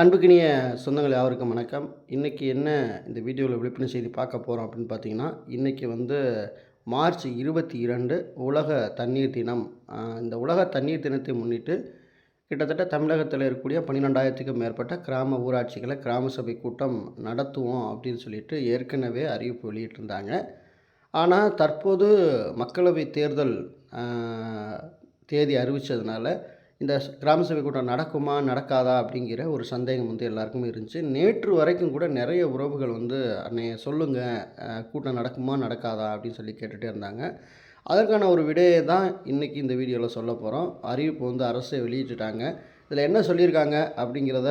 அன்புக்கினிய சொந்தங்கள் யாவருக்கும் வணக்கம். இன்றைக்கி என்ன இந்த வீடியோவில் விழிப்புணர்வு செய்தி பார்க்க போகிறோம் அப்படின்னு பார்த்தீங்கன்னா இன்றைக்கி வந்து மார்ச் இருபத்தி இரண்டு உலக தண்ணீர் தினம். இந்த உலக தண்ணீர் தினத்தை முன்னிட்டு கிட்டத்தட்ட தமிழகத்தில் இருக்கக்கூடிய பன்னிரெண்டாயிரத்துக்கும் மேற்பட்ட கிராம ஊராட்சிகளை கிராம சபை கூட்டம் நடத்துவோம் அப்படின்னு சொல்லிட்டு ஏற்கனவே அறிவிப்பு வெளியிட்டிருந்தாங்க. ஆனால் தற்போது மக்களவை தேர்தல் தேதி அறிவித்ததுனால இந்த கிராம சபை கூட்டம் நடக்குமா நடக்காதா அப்படிங்கிற ஒரு சந்தேகம் வந்து எல்லாருக்குமே இருந்துச்சு. நேற்று வரைக்கும் கூட நிறைய உறவுகள் வந்து அன்னை சொல்லுங்கள் கூட்டம் நடக்குமா நடக்காதா? அப்படின்னு சொல்லி கேட்டுகிட்டே இருந்தாங்க. அதற்கான ஒரு விடையை தான் இன்றைக்கி இந்த வீடியோவில் சொல்ல போகிறோம் அறிவிப்பு வந்து அரசே வெளியிட்டுட்டாங்க. இதில் என்ன சொல்லியிருக்காங்க அப்படிங்கிறத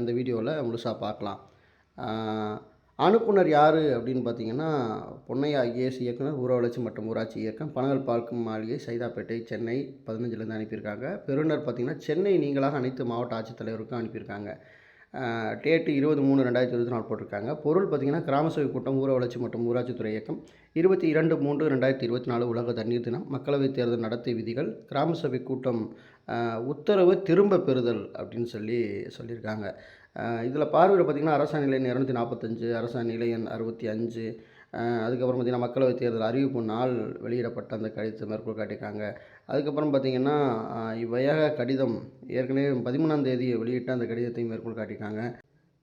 இந்த வீடியோவில் முழுசாக பார்க்கலாம். அனுப்புனர் யார் அப்படின்னு பார்த்தீங்கன்னா பொன்னையா ஐஏஎஸ் இயக்குனர் ஊரவளர்ச்சி மற்றும் ஊராட்சி இயக்கம் பனகல் பார்க்கும் மாளிகை சைதாப்பேட்டை சென்னை பதினஞ்சுலேருந்து அனுப்பியிருக்காங்க. பெறுநர் பார்த்தீங்கன்னா சென்னை நீங்களாக அனைத்து மாவட்ட ஆட்சித்தலைவருக்கும் அனுப்பியிருக்காங்க. டேட்டு இருபது மூணு ரெண்டாயிரத்தி இருபத்தி நாலு போட்டிருக்காங்க. பொருள் பார்த்தீங்கன்னா கிராம சபை கூட்டம் ஊர வளர்ச்சி மற்றும் ஊராட்சித்துறை இயக்கம். இருபத்தி இரண்டு மூன்று ரெண்டாயிரத்தி இருபத்தி நாலு உலக தண்ணீர் தினம் மக்களவைத் தேர்தல் நடத்தை விதிகள் கிராம சபை கூட்டம் உத்தரவு திரும்ப பெறுதல் அப்படின்னு சொல்லி சொல்லியிருக்காங்க. இதில் பார்வையில் பார்த்திங்கன்னா அரசாணை நிலையம் இரநூத்தி நாற்பத்தஞ்சு அரசாணை நிலையம் அறுபத்தி அஞ்சு அதுக்கப்புறம் பார்த்திங்கன்னா மக்களவை தேர்தல் அறிவிப்பு நாள் வெளியிடப்பட்ட அந்த கடிதத்தை மேற்கோள் காட்டியிருக்காங்க. அதுக்கப்புறம் பார்த்திங்கன்னா இவ்வையாக கடிதம் ஏற்கனவே பதிமூணாம் தேதி வெளியிட்ட அந்த கடிதத்தையும் மேற்கோள் காட்டியிருக்காங்க.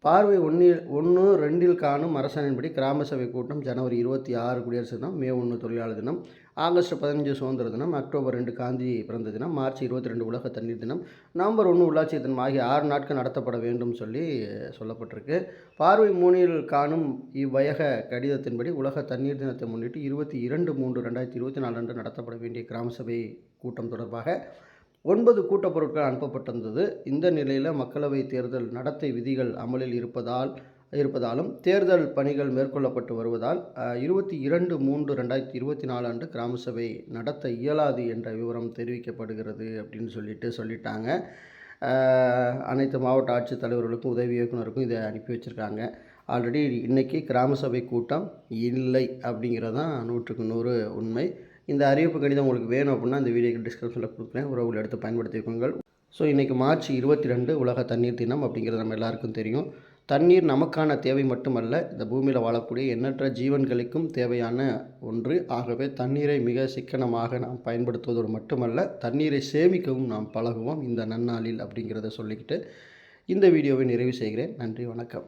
பார்வை ஒன்றில் ஒன்று ரெண்டில் காணும் அரசாணையின்படி கிராம சபை கூட்டம் ஜனவரி இருபத்தி ஆறு குடியரசு தினம் மே ஒன்று தொழிலாளர் தினம் ஆகஸ்ட் பதினஞ்சு சுதந்திர தினம் அக்டோபர் ரெண்டு காந்தி பிறந்த தினம் மார்ச் இருபத்தி ரெண்டு உலக தண்ணீர் தினம் நவம்பர் ஒன்று உள்ளாட்சி தினம் ஆகிய ஆறு நாட்கள் நடத்தப்பட வேண்டும் சொல்லி சொல்லப்பட்டிருக்கு. பார்வை மூணில் காணும் இவ்வயக கடிதத்தின்படி உலக தண்ணீர் தினத்தை முன்னிட்டு இருபத்தி இரண்டு மூன்று ரெண்டாயிரத்தி இருபத்தி நாலு அன்று நடத்தப்பட வேண்டிய கிராம சபை கூட்டம் தொடர்பாக ஒன்பது கூட்டப்பொருட்கள் அனுப்பப்பட்டிருந்தது. இந்த நிலையில் மக்களவை தேர்தல் நடத்தை விதிகள் அமலில் இருப்பதால் இருப்பதாலும் தேர்தல் பணிகள் மேற்கொள்ளப்பட்டு வருவதால் இருபத்தி இரண்டு மூன்று ரெண்டாயிரத்தி இருபத்தி நாலு அன்று கிராம சபை நடத்த இயலாது என்ற விவரம் தெரிவிக்கப்படுகிறது அப்படின்னு சொல்லிட்டு சொல்லிட்டாங்க. அனைத்து மாவட்ட ஆட்சித்தலைவர்களுக்கும் உதவி இயக்குனருக்கும் இதை அனுப்பி வச்சுருக்காங்க. ஆல்ரெடி இன்றைக்கி கிராம சபை கூட்டம் இல்லை அப்படிங்கிறது தான் நூற்றுக்கு நூறு உண்மை. இந்த அறிவிப்பு கடிதம் உங்களுக்கு வேணும் அப்படின்னா இந்த வீடியோக்கு டிஸ்கிரிப்ஷனில் கொடுக்குறேன். உறவுகள் எடுத்து பயன்படுத்திக்கோங்கள் ஸோ இன்றைக்கி மார்ச் இருபத்தி ரெண்டு உலக தண்ணீர் தினம் அப்படிங்கிறது நம்ம எல்லாருக்கும் தெரியும். தண்ணீர் நமக்கான தேவை மட்டுமல்ல இந்த பூமியில் வாழக்கூடிய எண்ணற்ற ஜீவன்களுக்கும் தேவையான ஒன்று. ஆகவே தண்ணீரை மிக சிக்கனமாக நாம் பயன்படுத்துவதோடு மட்டுமல்ல தண்ணீரை சேமிக்கவும் நாம் பழகுவோம் இந்த நன்னாளில் அப்படிங்கிறத சொல்லிக்கிட்டு இந்த வீடியோவை நிறைவு செய்கிறேன். நன்றி வணக்கம்.